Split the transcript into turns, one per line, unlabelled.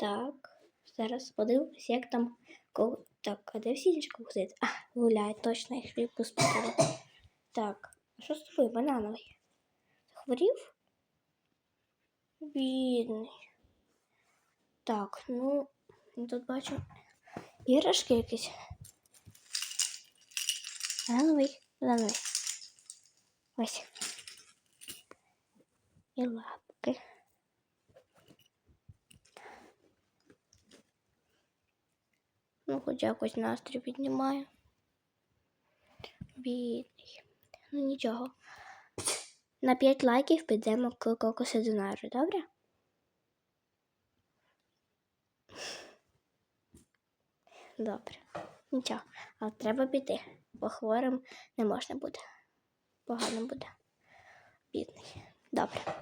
Так, зараз подивимось, як там ко- Так, а де всі інші кокосити? А, гуляють, точно, їх відпустили. Так, а що з тобою, банановий? Захворів? Бідний. Так, ну, тут бачу іграшки якісь. Банановий, банановий. Ось. І лапки. Ну, хоч якось настрій піднімає. Бідний. Ну нічого. На 5 лайків підемо к кокосидинару, добре? Добре. Нічого. Але треба піти, бо хворим не можна буде. Погано буде. Бідний. Добре.